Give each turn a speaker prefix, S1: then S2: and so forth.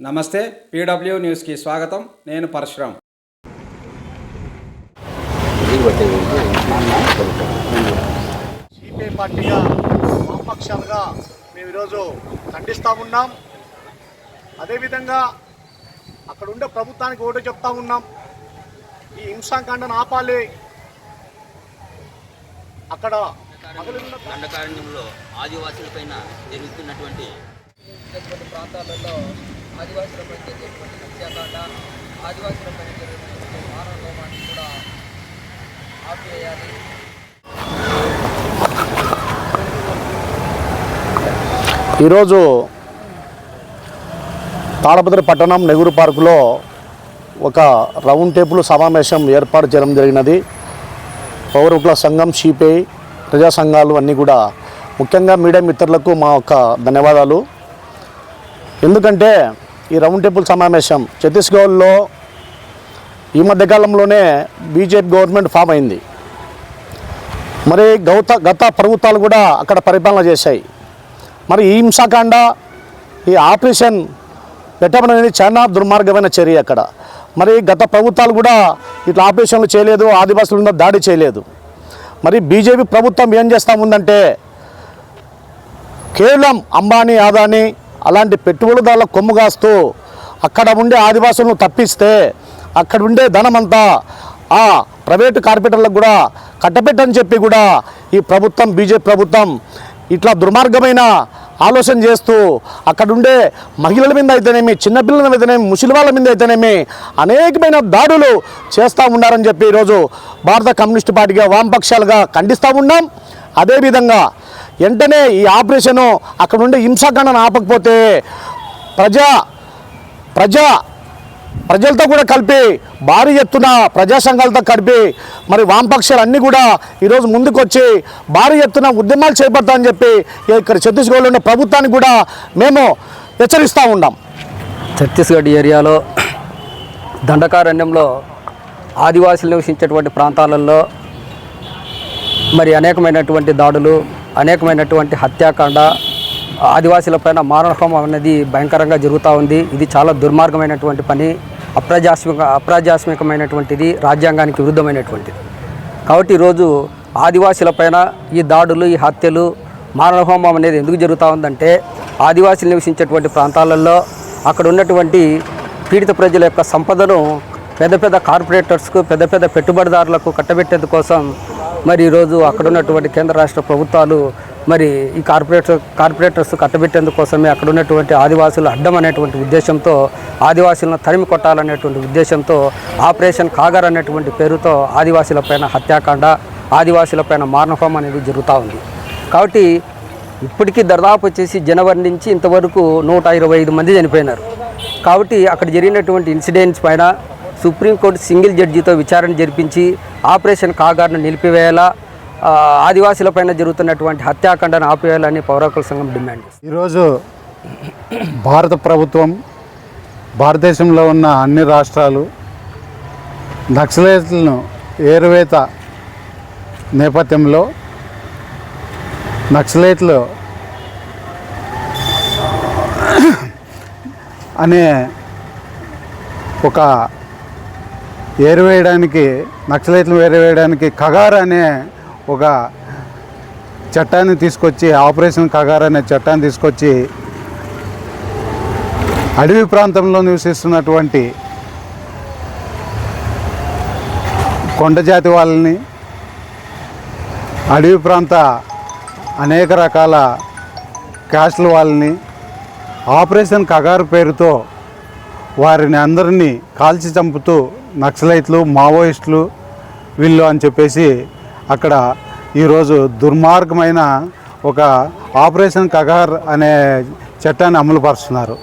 S1: నమస్తే పీడబ్ల్యూ న్యూస్కి స్వాగతం. నేను పరశురామ్
S2: సిపిఐ పార్టీగా వామపక్షాలుగా మేము ఈరోజు ఖండిస్తూ ఉన్నాం. అదేవిధంగా అక్కడ ఉండే ప్రభుత్వానికి ఓటు చెప్తా ఉన్నాం. ఈ హింసాకాండను ఆపాలి. అక్కడ
S3: దండకారణ్యంలో ఆదివాసులపైన జరుగుతున్నటువంటి
S4: ప్రాంతాలలో ఆదివాసులపై జరిగేటువంటి హత్యాకాండ ఆదివాసులపై జరిగినటువంటి మానవ హోమాన్ని కూడా ఆపివేయాలి.
S2: ఈరోజు తాడపత్రి పట్టణం నెహ్రూ పార్కులో ఒక రౌండ్ టేబుల్ సమావేశం ఏర్పాటు చేయడం జరిగినది. పౌరకుల సంఘం సిపిఐ ప్రజా సంఘాలు అన్నీ కూడా. ముఖ్యంగా మీడియా మిత్రులకు మా యొక్క ధన్యవాదాలు. ఎందుకంటే ఈ రౌండ్ టేబుల్ సమావేశం ఛత్తీస్గఢ్లో ఈ మధ్యకాలంలోనే బీజేపీ గవర్నమెంట్ ఫామ్ అయింది. మరి గౌత గత ప్రభుత్వాలు కూడా అక్కడ పరిపాలన చేశాయి. మరి ఈ హింసాకాండ ఈ ఆపరేషన్ పెట్టడం అనేది చాలా దుర్మార్గమైన చర్య అక్కడ. మరి గత ప్రభుత్వాలు కూడా ఇట్లా ఆపరేషన్లు చేయలేదు ఆదివాసుల మీద దాడి చేయలేదు. మరి బీజేపీ ప్రభుత్వం ఏం చేస్తూ ఉందంటే కేవలం అంబానీ ఆదాని అలాంటి పెట్టుబడిదారుల కొమ్ము కాస్తూ అక్కడ ఉండే ఆదివాసులను తప్పిస్తే అక్కడ ఉండే ధనమంతా ఆ ప్రైవేటు కార్పొరేటర్లకు కూడా కట్టపెట్టని చెప్పి కూడా ఈ ప్రభుత్వం బీజేపీ ప్రభుత్వం ఇట్లా దుర్మార్గమైన ఆలోచన చేస్తూ అక్కడుండే మహిళల మీద అయితేనేమి చిన్నపిల్లల మీదనేమి ముసలి వాళ్ళ మీద అయితేనేమి అనేకమైన దాడులు చేస్తూ ఉన్నారని చెప్పి ఈరోజు భారత కమ్యూనిస్ట్ పార్టీగా వామపక్షాలుగా ఖండిస్తూ ఉన్నాం. అదేవిధంగా వెంటనే ఈ ఆపరేషను అక్కడ ఉండే హింసాకాండను ఆపకపోతే ప్రజా ప్రజా ప్రజలతో కూడా కలిపి భారీ ఎత్తున ప్రజా సంఘాలతో కలిపి మరి వామపక్షాలన్నీ కూడా ఈరోజు ముందుకొచ్చి భారీ ఎత్తున ఉద్యమాలు చేపడతామని చెప్పి ఇక్కడ ఛత్తీస్గఢ్లో ఉన్న ప్రభుత్వానికి కూడా మేము హెచ్చరిస్తూ ఉన్నాం.
S4: ఛత్తీస్గఢ్ ఏరియాలో దండకారణ్యంలో ఆదివాసులు నివసించేటువంటి ప్రాంతాలలో మరి అనేకమైనటువంటి దాడులు అనేకమైనటువంటి హత్యాకాండ ఆదివాసులపైన మారణహోమం అనేది భయంకరంగా జరుగుతూ ఉంది. ఇది చాలా దుర్మార్గమైనటువంటి పని. అప్రజాస్మిక అప్రజాస్మికమైనటువంటిది రాజ్యాంగానికి విరుద్ధమైనటువంటిది. కాబట్టి ఈరోజు ఆదివాసులపైన ఈ దాడులు ఈ హత్యలు మానవహోమం అనేది ఎందుకు జరుగుతూ ఉందంటే ఆదివాసులు నివసించేటువంటి ప్రాంతాలలో అక్కడ ఉన్నటువంటి పీడిత ప్రజల యొక్క సంపదను పెద్ద పెద్ద కార్పొరేటర్స్కు పెద్ద పెద్ద పెట్టుబడిదారులకు కట్టబెట్టేందుకోసం మరి ఈరోజు అక్కడ ఉన్నటువంటి కేంద్ర రాష్ట్ర ప్రభుత్వాలు మరి ఈ కార్పొరేటర్ కార్పొరేటర్స్ కట్టబెట్టేందుకోసమే అక్కడ ఉన్నటువంటి ఆదివాసులు అడ్డం అనేటువంటి ఉద్దేశంతో ఆదివాసులను తరిమి కొట్టాలనేటువంటి ఉద్దేశంతో ఆపరేషన్ కాగర్ అనేటువంటి పేరుతో ఆదివాసులపైన హత్యాకాండ ఆదివాసులపైన మారణహోమం అనేది జరుగుతూ ఉంది. కాబట్టి ఇప్పటికీ దాదాపు వచ్చేసి జనవరి నుంచి ఇంతవరకు నూట ఇరవై ఐదు మంది చనిపోయినారు. కాబట్టి అక్కడ జరిగినటువంటి ఇన్సిడెంట్స్ పైన సుప్రీంకోర్టు సింగిల్ జడ్జితో విచారణ జరిపించి ఆపరేషన్ కాగార్ను నిలిపివేయాలా ఆదివాసులపైన జరుగుతున్నటువంటి హత్యాకాండను ఆపేయాలని పౌరకుల సంఘం డిమాండ్ చేస్తుంది.
S5: ఈరోజు భారత ప్రభుత్వం భారతదేశంలో ఉన్న అన్ని రాష్ట్రాలు నక్సలైట్లను ఏరువేత నేపథ్యంలో నక్సలైట్లు అనే ఒక ఏరువేయడానికి నక్సలైట్లు ఏరువేయడానికి కగార్ అనే ఒక చట్టాన్ని తీసుకొచ్చి ఆపరేషన్ కగార్ అనే చట్టాన్ని తీసుకొచ్చి అడవి ప్రాంతంలో నివసిస్తున్నటువంటి కొండ జాతి వాళ్ళని అడవి ప్రాంత అనేక రకాల క్యాస్ట్ల వాళ్ళని ఆపరేషన్ కగారు పేరుతో వారిని అందరినీ కాల్చి చంపుతూ నక్సలైట్లు మావోయిస్టులు వీళ్ళు అని చెప్పేసి అక్కడ ఈరోజు దుర్మార్గమైన ఒక ఆపరేషన్ కగార్ అనే చట్టాన్ని అమలుపరుస్తున్నారు.